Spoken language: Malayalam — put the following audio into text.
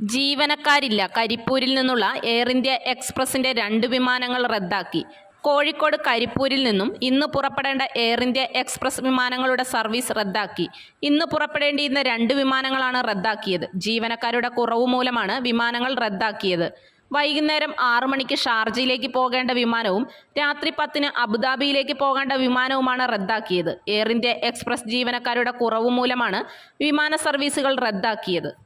ജീവനക്കാരില്ല. കരിപ്പൂരിൽ നിന്നുള്ള എയർ ഇന്ത്യ എക്സ്പ്രസിന്റെ രണ്ട് വിമാനങ്ങൾ റദ്ദാക്കി. കോഴിക്കോട് കരിപ്പൂരിൽ നിന്നും ഇന്ന് പുറപ്പെടേണ്ട എയർ ഇന്ത്യ എക്സ്പ്രസ് വിമാനങ്ങളുടെ സർവീസ് റദ്ദാക്കി. ഇന്ന് പുറപ്പെടേണ്ടിയിരുന്ന രണ്ട് വിമാനങ്ങളാണ് റദ്ദാക്കിയത്. ജീവനക്കാരുടെ കുറവ് മൂലമാണ് വിമാനങ്ങൾ റദ്ദാക്കിയത്. വൈകുന്നേരം ആറു മണിക്ക് ഷാർജയിലേക്ക് പോകേണ്ട വിമാനവും രാത്രി പത്തിന് അബുദാബിയിലേക്ക് പോകേണ്ട വിമാനവുമാണ് റദ്ദാക്കിയത്. എയർ ഇന്ത്യ എക്സ്പ്രസ് ജീവനക്കാരുടെ കുറവ് മൂലമാണ് വിമാന സർവീസുകൾ റദ്ദാക്കിയത്.